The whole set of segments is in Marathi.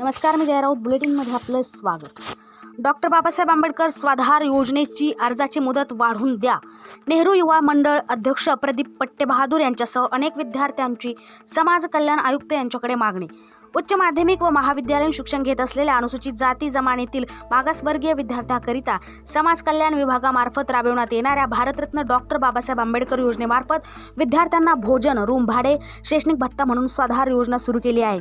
नमस्कार मी जयराऊत. बुलेटिनमध्ये आपलं स्वागत. डॉक्टर बाबासाहेब आंबेडकर स्वाधार योजनेची अर्जाची मुदत वाढवून द्या. नेहरू युवा मंडळ अध्यक्ष प्रदीप पट्टेबहादूर यांच्यासह अनेक विद्यार्थ्यांची समाज कल्याण आयुक्त यांच्याकडे मागणी. उच्च माध्यमिक व महाविद्यालयीन शिक्षण घेत असलेल्या अनुसूचित जाती जमानीतील मागासवर्गीय विद्यार्थ्यांकरिता समाज कल्याण विभागामार्फत राबविण्यात येणाऱ्या भारतरत्न डॉक्टर बाबासाहेब आंबेडकर योजनेमार्फत विद्यार्थ्यांना भोजन रूम भाडे शैक्षणिक भत्ता म्हणून स्वाधार योजना सुरू केली आहे.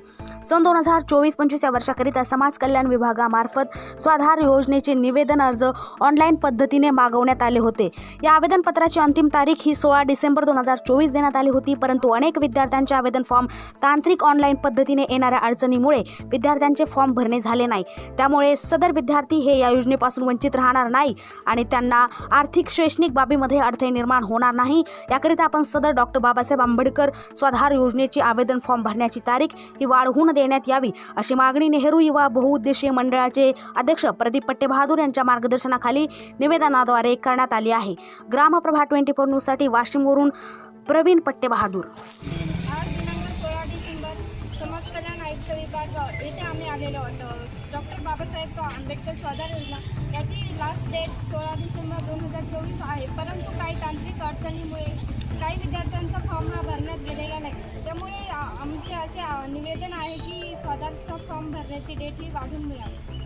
सन दोन हजार चोवीस पंचवीस या वर्षाकरिता समाज कल्याण विभागामार्फत स्वाधार योजनेचे निवेदन अर्ज ऑनलाईन पद्धतीने मागवण्यात आले होते. या आवेदनपत्राची अंतिम तारीख ही सोळा डिसेंबर दोन हजार चोवीस देण्यात आली होती परंतु अनेक विद्यार्थ्यांचे आवेदन फॉर्म तांत्रिक ऑनलाईन पद्धतीने येणाऱ्या अडचणीमुळे विद्यार्थ्यांचे फॉर्म भरणे झाले नाही. त्यामुळे सदर विद्यार्थी हे या योजनेपासून वंचित राहणार नाही आणि त्यांना आर्थिक शैक्षणिक बाबीमध्ये अडथळे निर्माण होणार नाही. याकरिता आपण सदर डॉक्टर बाबासाहेब आंबेडकर स्वाधार योजनेची आवेदन फॉर्म भरण्याची तारीख ही वाढवून देण्यात यावी अशी मागणी नेहरू युवा बहुउद्देशीय मंडळाचे अध्यक्ष प्रदीप पट्टेबहादूर यांच्या मार्गदर्शनाखाली निवेदनाद्वारे करण्यात आली आहे. ग्रामप्रभा ट्वेंटी फोर न्यूजसाठी वाशिमवरून प्रवीण पट्टेबहादूर आज दिनांक सोळा डिसेंबर समाज कल्याण विभाग येथे आम्ही आलेलो होतो डॉक्टर बाबासाहेब आंबेडकर स्वाधार योजना याची लास्ट डेट सोळा डिसेंबर दोन हजार चोवीस आहे. परंतु काही तांत्रिक अडचणीमुळे काही विद्यार्थ्यांचा फॉर्म हा भरण्यात गेलेला नाही. त्यामुळे आमचे असे निवेदन आहे की स्वाधारचा फॉर्म भरण्याची डेट ही वाढून मिळावी.